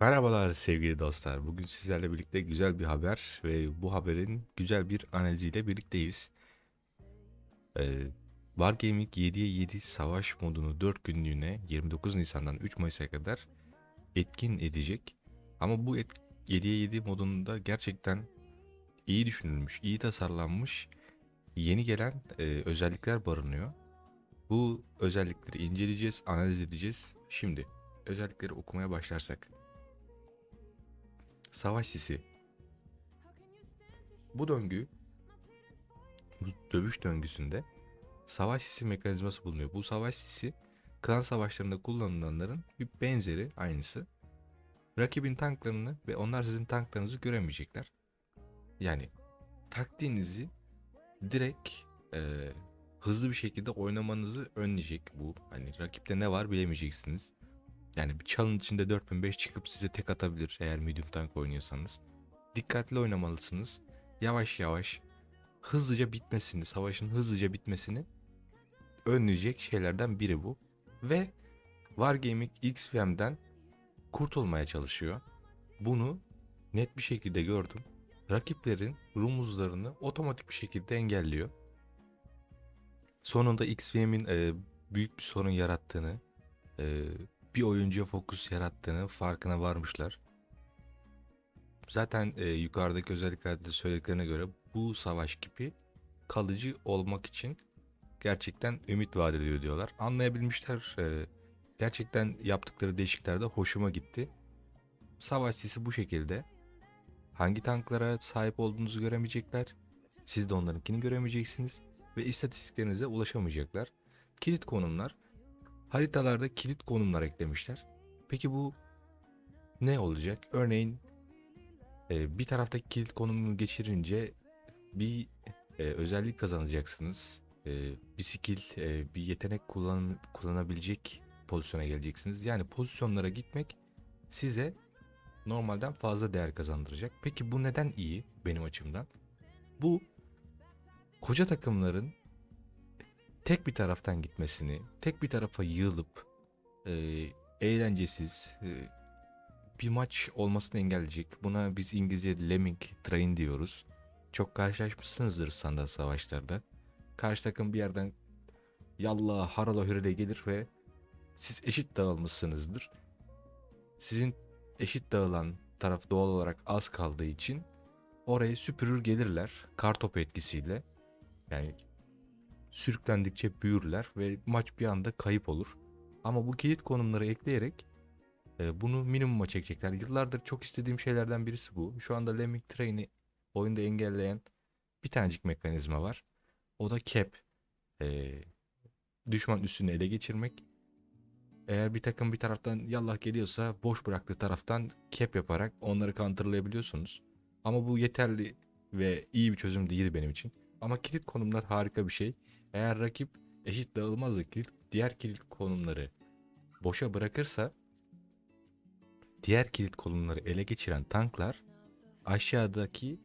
Merhabalar sevgili dostlar. Bugün sizlerle birlikte güzel bir haber ve bu haberin güzel bir analiziyle birlikteyiz. Ee, Wargaming 7'ye 7 savaş modunu 4 günlüğüne 29 Nisan'dan 3 Mayıs'a kadar etkin edecek. Ama bu et, 7'ye 7 modunda gerçekten iyi düşünülmüş, iyi tasarlanmış yeni gelen e, özellikler barınıyor. Bu özellikleri inceleyeceğiz, analiz edeceğiz. Şimdi özellikleri okumaya başlarsak. Savaş sisi. Bu döngü, bu dövüş döngüsünde savaş sisi mekanizması bulunuyor. Bu savaş sisi klan savaşlarında kullanılanların bir benzeri, aynısı. Rakibin tanklarını ve onlar sizin tanklarınızı göremeyecekler. Yani taktiğinizi direkt e, hızlı bir şekilde oynamanızı önleyecek bu. Hani rakipte ne var bilemeyeceksiniz. Yani bir çalın içinde 4005 çıkıp size tek atabilir eğer medium tank oynuyorsanız. Dikkatli oynamalısınız. Yavaş yavaş hızlıca bitmesini, savaşın hızlıca bitmesini önleyecek şeylerden biri bu. Ve Wargaming XVM'den kurtulmaya çalışıyor. Bunu net bir şekilde gördüm. Rakiplerin rumuzlarını otomatik bir şekilde engelliyor. Sonunda XVM'in e, büyük bir sorun yarattığını, e, bir oyuncuya fokus yarattığını farkına varmışlar. Zaten e, yukarıdaki özelliklerde söylediklerine göre bu savaş gibi kalıcı olmak için gerçekten ümit vaat ediyor diyorlar. Anlayabilmişler. e, gerçekten yaptıkları değişiklikler de hoşuma gitti. Savaş sisi bu şekilde. Hangi tanklara sahip olduğunuzu göremeyecekler. Siz de onlarınkini göremeyeceksiniz. Ve istatistiklerinize ulaşamayacaklar. Kilit konumlar haritalarda kilit konumlar eklemişler. Peki bu ne olacak? Örneğin e, bir taraftaki kilit konumunu geçirince bir e, özellik kazanacaksınız. E, bir bir yetenek kullan, kullanabilecek pozisyona geleceksiniz. Yani pozisyonlara gitmek size normalden fazla değer kazandıracak. Peki bu neden iyi benim açımdan? Bu koca takımların tek bir taraftan gitmesini, tek bir tarafa yığılıp e, eğlencesiz e, bir maç olmasını engelleyecek. Buna biz İngilizce lemming train diyoruz. Çok karşılaşmışsınızdır standart savaşlarda. Karşı takım bir yerden yallah harala hürele gelir ve siz eşit dağılmışsınızdır. Sizin eşit dağılan taraf doğal olarak az kaldığı için orayı süpürür gelirler kartopu etkisiyle. Yani sürüklendikçe büyürler ve maç bir anda kayıp olur. Ama bu kilit konumları ekleyerek e, bunu minimuma çekecekler. Yıllardır çok istediğim şeylerden birisi bu. Şu anda Lemming Train'i oyunda engelleyen bir tanecik mekanizma var. O da cap. E, düşman üstünü ele geçirmek. Eğer bir takım bir taraftan yallah geliyorsa boş bıraktığı taraftan cap yaparak onları counterlayabiliyorsunuz. Ama bu yeterli ve iyi bir çözüm değil benim için. Ama kilit konumlar harika bir şey. Eğer rakip eşit dağılmaz da kilit, diğer kilit konumları boşa bırakırsa diğer kilit konumları ele geçiren tanklar aşağıdaki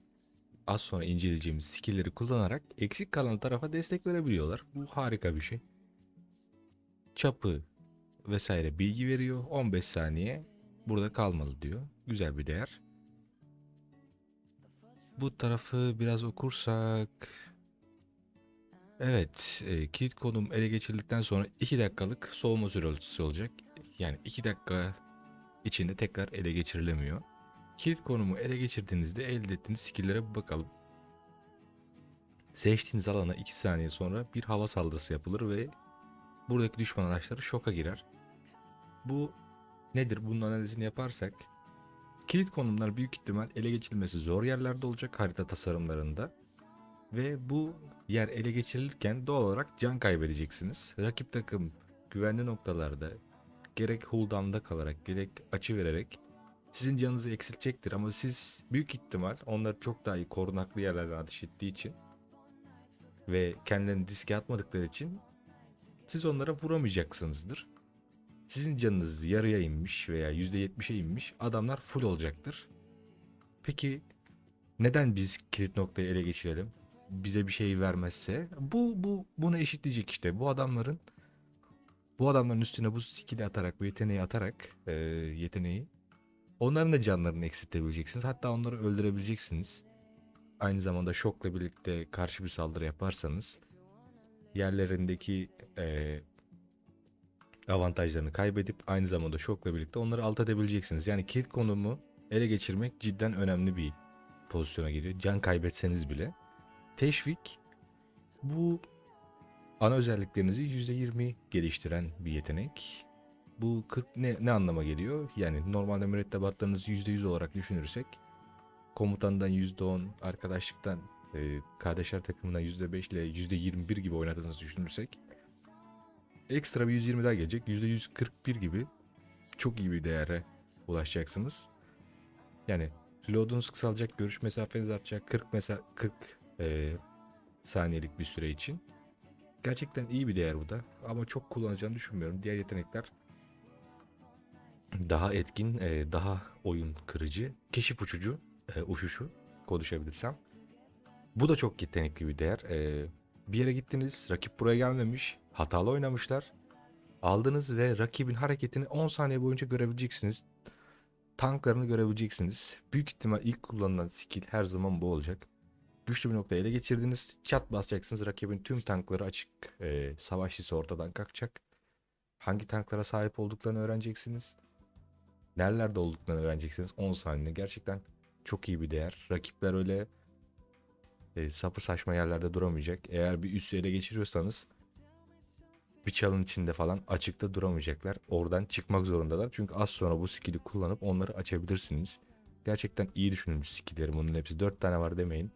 az sonra inceleyeceğimiz skill'leri kullanarak eksik kalan tarafa destek verebiliyorlar. Bu harika bir şey. Çapı vesaire bilgi veriyor. 15 saniye burada kalmalı diyor. Güzel bir değer. Bu tarafı biraz okursak Evet, e, kilit konum ele geçirildikten sonra 2 dakikalık soğuma süresi olacak. Yani 2 dakika içinde tekrar ele geçirilemiyor. Kilit konumu ele geçirdiğinizde elde ettiğiniz skill'lere bir bakalım. Seçtiğiniz alana 2 saniye sonra bir hava saldırısı yapılır ve buradaki düşman araçları şoka girer. Bu nedir? Bunun analizini yaparsak kilit konumlar büyük ihtimal ele geçirilmesi zor yerlerde olacak harita tasarımlarında. Ve bu yer ele geçirilirken doğal olarak can kaybedeceksiniz. Rakip takım güvenli noktalarda gerek cooldown'da kalarak gerek açı vererek sizin canınızı eksiltecektir ama siz büyük ihtimal onları çok daha iyi korunaklı yerlerden ateş ettiği için ve kendilerini riske atmadıkları için siz onlara vuramayacaksınızdır. Sizin canınız yarıya inmiş veya %70'e inmiş adamlar full olacaktır. Peki neden biz kilit noktayı ele geçirelim? Bize bir şey vermezse bu bu bunu eşitleyecek işte. Bu adamların bu adamların üstüne bu skill'i atarak, bu yeteneği atarak, e, yeteneği Onların da canlarını eksiltebileceksiniz. Hatta onları öldürebileceksiniz. Aynı zamanda şokla birlikte karşı bir saldırı yaparsanız yerlerindeki eee, avantajlarını kaybedip aynı zamanda şokla birlikte onları alt edebileceksiniz. Yani kilit konumu ele geçirmek cidden önemli bir pozisyona geliyor. Can kaybetseniz bile. Teşvik bu ana özelliklerinizi %20 geliştiren bir yetenek. Bu 40 ne, ne anlama geliyor? Yani normalde mürettebatlarınızı %100 olarak düşünürsek komutandan %10, arkadaşlıktan e, kardeşler takımından %5 ile %21 gibi oynadığınızı düşünürsek ekstra bir 120 daha gelecek. %141 gibi çok iyi bir değere ulaşacaksınız. Yani reload'unuz kısalacak, görüş mesafeniz artacak 40 mesela 40 e, saniyelik bir süre için. Gerçekten iyi bir değer bu da ama çok kullanacağını düşünmüyorum. Diğer yetenekler daha etkin, e, daha oyun kırıcı, keşif uçucu, e, uçuşu konuşabilirsem. Bu da çok yetenekli bir değer. E, bir yere gittiniz, rakip buraya gelmemiş, hatalı oynamışlar. Aldınız ve rakibin hareketini 10 saniye boyunca görebileceksiniz. Tanklarını görebileceksiniz. Büyük ihtimal ilk kullanılan skill her zaman bu olacak. Güçlü bir noktayı ele geçirdiniz. Çat basacaksınız. Rakibin tüm tankları açık. E, savaş sisi ortadan kalkacak. Hangi tanklara sahip olduklarını öğreneceksiniz. Nerelerde olduklarını öğreneceksiniz 10 saniye. Gerçekten çok iyi bir değer. Rakipler öyle e, sapı saçma yerlerde duramayacak. Eğer bir üssü ele geçiriyorsanız bir çalın içinde falan açıkta duramayacaklar. Oradan çıkmak zorundalar. Çünkü az sonra bu skill'i kullanıp onları açabilirsiniz. Gerçekten iyi düşünülmüş skill'lerim. Bunun hepsi 4 tane var demeyin.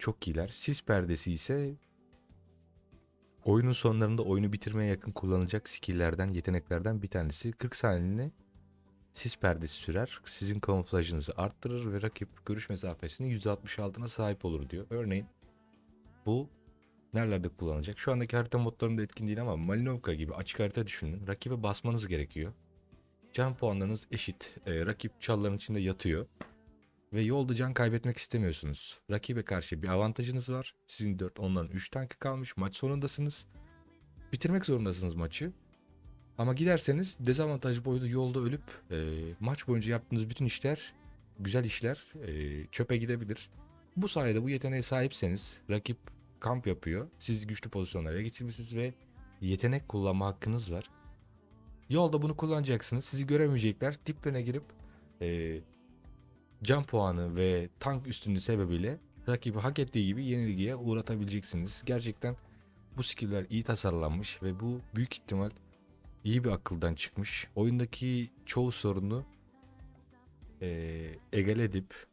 Çok iyiler. Sis perdesi ise oyunun sonlarında oyunu bitirmeye yakın kullanılacak skill'lerden, yeteneklerden bir tanesi. 40 saniyeliğine sis perdesi sürer. Sizin kamuflajınızı arttırır ve rakip görüş mesafesini %66'na sahip olur diyor. Örneğin bu nerelerde kullanılacak? Şu andaki harita modlarında etkin değil ama Malinovka gibi açık harita düşünün. Rakibe basmanız gerekiyor. Can puanlarınız eşit. Ee, rakip çalların içinde yatıyor. Ve yolda can kaybetmek istemiyorsunuz. Rakibe karşı bir avantajınız var. Sizin 4 onların 3 tankı kalmış. Maç sonundasınız. Bitirmek zorundasınız maçı. Ama giderseniz dezavantaj boyunda yolda ölüp e, maç boyunca yaptığınız bütün işler, güzel işler e, çöpe gidebilir. Bu sayede bu yeteneğe sahipseniz rakip kamp yapıyor. Siz güçlü pozisyonlara geçirmişsiniz ve yetenek kullanma hakkınız var. Yolda bunu kullanacaksınız. Sizi göremeyecekler. Diplerine girip e, can puanı ve tank üstünlüğü sebebiyle rakibi hak ettiği gibi yenilgiye uğratabileceksiniz. Gerçekten bu skill'ler iyi tasarlanmış ve bu büyük ihtimal iyi bir akıldan çıkmış. Oyundaki çoğu sorunu eee egale edip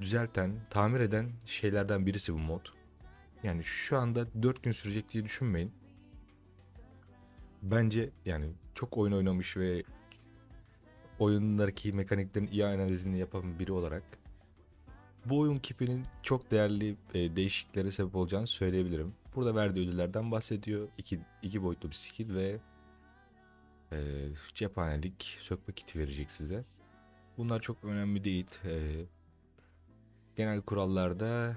düzelten, tamir eden şeylerden birisi bu mod. Yani şu anda 4 gün sürecek diye düşünmeyin. Bence yani çok oyun oynamış ve oyunlardaki mekaniklerin iyi analizini yapan biri olarak bu oyun kipinin çok değerli e, değişikliklere sebep olacağını söyleyebilirim. Burada verdiği ödüllerden bahsediyor. İki, iki boyutlu bir skill ve e, cephanelik sökme kiti verecek size. Bunlar çok önemli değil. E, genel kurallarda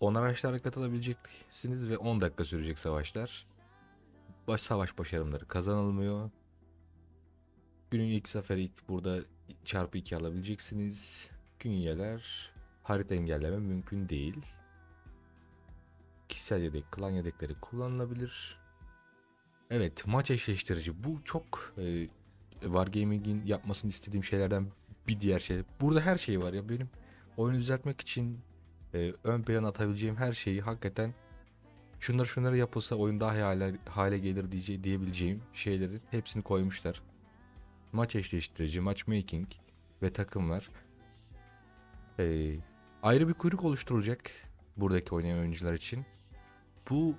10 araçlara katılabileceksiniz ve 10 dakika sürecek savaşlar. Baş savaş başarımları kazanılmıyor. Günün ilk seferi ilk burada çarpı 2 alabileceksiniz. Künyeler harita engelleme mümkün değil. Kişisel yedek, klan yedekleri kullanılabilir. Evet, maç eşleştirici. Bu çok e, Wargaming'in yapmasını istediğim şeylerden bir diğer şey. Burada her şey var ya benim oyunu düzeltmek için e, ön plana atabileceğim her şeyi hakikaten şunlar şunları yapılsa oyun daha iyi hale, hale gelir diye, diyebileceğim şeyleri hepsini koymuşlar. Maç eşleştirici, matchmaking ve takımlar. E, ayrı bir kuyruk oluşturulacak buradaki oynayan oyuncular için. Bu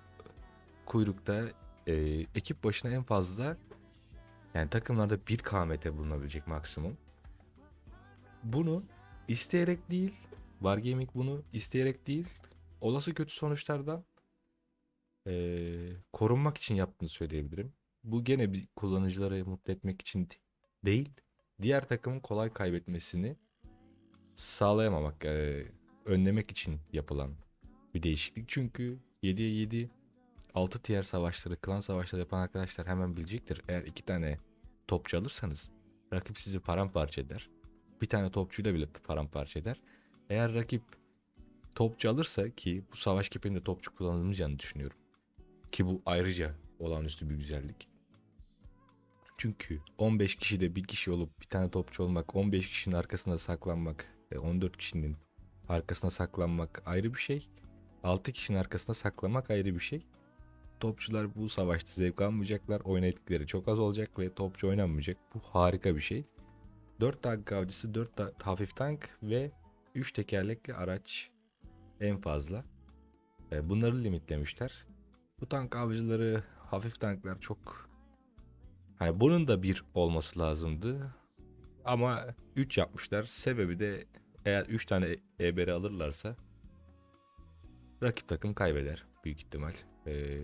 kuyrukta e, ekip başına en fazla yani takımlarda bir KMT bulunabilecek maksimum. Bunu isteyerek değil, Wargaming bunu isteyerek değil, olası kötü sonuçlardan e, korunmak için yaptığını söyleyebilirim. Bu gene bir kullanıcıları mutlu etmek için değil, diğer takımın kolay kaybetmesini sağlayamamak, e, önlemek için yapılan bir değişiklik. Çünkü 7'ye 7 6 tier savaşları, klan savaşları yapan arkadaşlar hemen bilecektir. Eğer iki tane topçu alırsanız rakip sizi paramparça eder. bir tane topçuyla bile paramparça eder. Eğer rakip topçu alırsa ki bu savaş kepinde topçu kullanılmayacağını düşünüyorum. Ki bu ayrıca olağanüstü bir güzellik. Çünkü 15 kişide bir kişi olup bir tane topçu olmak, 15 kişinin arkasında saklanmak ve 14 kişinin arkasına saklanmak ayrı bir şey. 6 kişinin arkasında saklamak ayrı bir şey. Topçular bu savaşta zevk almayacaklar. Oynadıkları çok az olacak ve topçu oynanmayacak. Bu harika bir şey. 4 tank avcısı, 4 ta- hafif tank ve 3 tekerlekli araç en fazla. E, Bunları limitlemişler. Bu tank avcıları, hafif tanklar çok... Hani bunun da bir olması lazımdı. Ama 3 yapmışlar. Sebebi de eğer 3 tane EBR alırlarsa rakip takım kaybeder büyük ihtimal. Ee,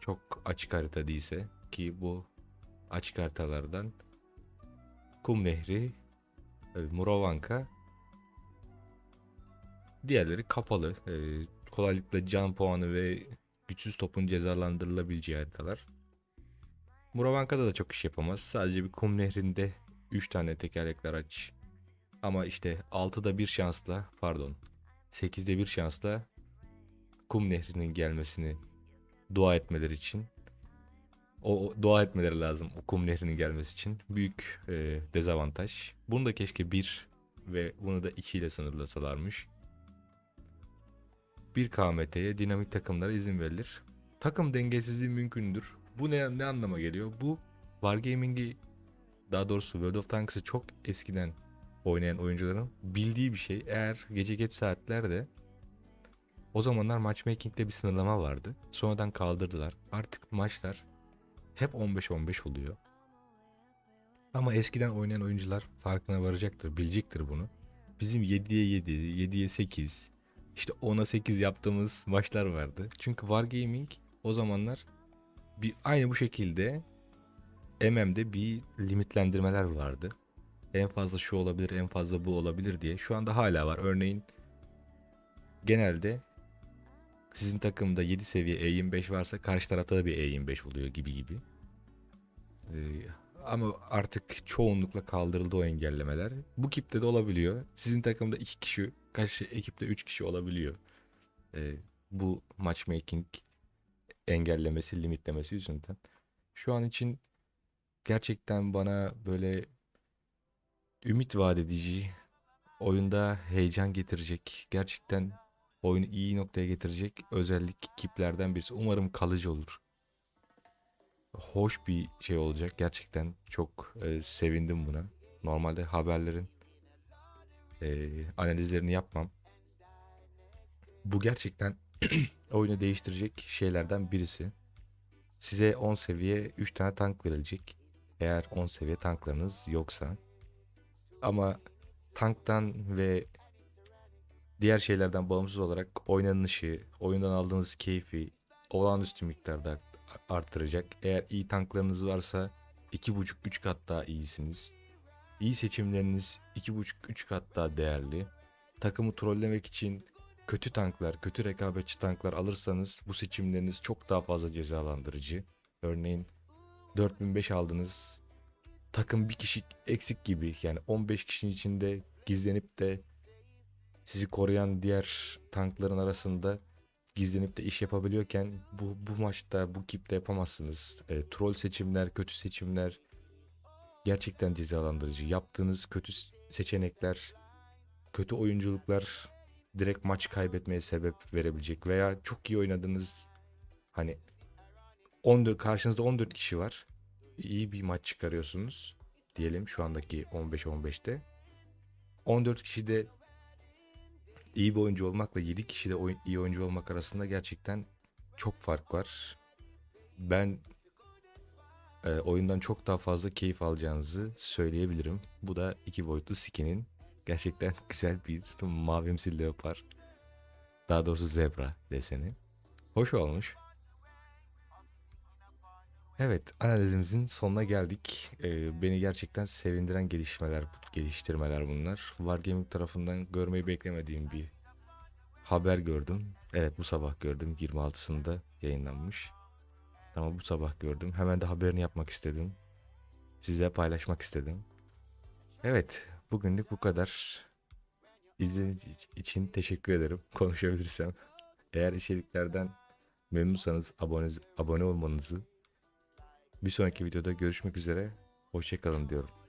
çok açık harita değilse ki bu açık haritalardan Kum Nehri, e, Murovanka diğerleri kapalı. Ee, kolaylıkla can puanı ve güçsüz topun cezalandırılabileceği haritalar. Muravanka'da da çok iş yapamaz. Sadece bir kum nehrinde 3 tane tekerlekli araç. Ama işte 6'da bir şansla pardon 8'de bir şansla kum nehrinin gelmesini dua etmeleri için o dua etmeleri lazım o kum nehrinin gelmesi için. Büyük e, dezavantaj. Bunu da keşke 1 ve bunu da 2 ile sınırlasalarmış. Bir KMT'ye dinamik takımlara izin verilir. Takım dengesizliği mümkündür. Bu ne, ne anlama geliyor? Bu Wargaming'i daha doğrusu World of Tanks'ı çok eskiden oynayan oyuncuların bildiği bir şey. Eğer gece geç saatlerde o zamanlar matchmaking'de bir sınırlama vardı. Sonradan kaldırdılar. Artık maçlar hep 15-15 oluyor. Ama eskiden oynayan oyuncular farkına varacaktır, bilecektir bunu. Bizim 7'ye 7, 7'ye 8, işte 10'a 8 yaptığımız maçlar vardı. Çünkü Wargaming o zamanlar bir aynı bu şekilde MM'de bir limitlendirmeler vardı. En fazla şu olabilir, en fazla bu olabilir diye. Şu anda hala var. Örneğin genelde sizin takımda 7 seviye E25 varsa karşı tarafta da bir E25 oluyor gibi gibi. Ee, ama artık çoğunlukla kaldırıldı o engellemeler. Bu kipte de olabiliyor. Sizin takımda 2 kişi, karşı ekipte 3 kişi olabiliyor. Ee, bu matchmaking engellemesi, limitlemesi yüzünden. Şu an için gerçekten bana böyle ümit vaat edici, oyunda heyecan getirecek, gerçekten oyunu iyi noktaya getirecek özellik kiplerden birisi. Umarım kalıcı olur. Hoş bir şey olacak. Gerçekten çok e, sevindim buna. Normalde haberlerin e, analizlerini yapmam. Bu gerçekten oyunu değiştirecek şeylerden birisi. Size 10 seviye 3 tane tank verilecek. Eğer 10 seviye tanklarınız yoksa. Ama tanktan ve diğer şeylerden bağımsız olarak oynanışı, oyundan aldığınız keyfi olağanüstü miktarda arttıracak. Eğer iyi tanklarınız varsa 2,5-3 kat daha iyisiniz. İyi seçimleriniz 2,5-3 kat daha değerli. Takımı trollemek için kötü tanklar, kötü rekabetçi tanklar alırsanız bu seçimleriniz çok daha fazla cezalandırıcı. Örneğin 4005 aldınız. Takım bir kişi eksik gibi yani 15 kişinin içinde gizlenip de sizi koruyan diğer tankların arasında gizlenip de iş yapabiliyorken bu bu maçta bu kipte yapamazsınız. E, troll seçimler, kötü seçimler gerçekten cezalandırıcı. Yaptığınız kötü seçenekler, kötü oyunculuklar direkt maç kaybetmeye sebep verebilecek veya çok iyi oynadığınız hani 14 karşınızda 14 kişi var. İyi bir maç çıkarıyorsunuz diyelim şu andaki 15-15'te. 14 kişi de iyi bir oyuncu olmakla 7 kişi de oy- iyi oyuncu olmak arasında gerçekten çok fark var. Ben e, oyundan çok daha fazla keyif alacağınızı söyleyebilirim. Bu da iki boyutlu skin'in gerçekten güzel bir mavimsi leopar. Daha doğrusu zebra deseni. Hoş olmuş. Evet, analizimizin sonuna geldik. Ee, beni gerçekten sevindiren gelişmeler, geliştirmeler bunlar. Wargaming tarafından görmeyi beklemediğim bir haber gördüm. Evet, bu sabah gördüm. 26'sında yayınlanmış. Ama bu sabah gördüm. Hemen de haberini yapmak istedim. Sizle paylaşmak istedim. Evet, bugünlük bu kadar. İzlediğiniz için teşekkür ederim. Konuşabilirsem. Eğer içeriklerden memnunsanız abone, abone olmanızı bir sonraki videoda görüşmek üzere. Hoşçakalın diyorum.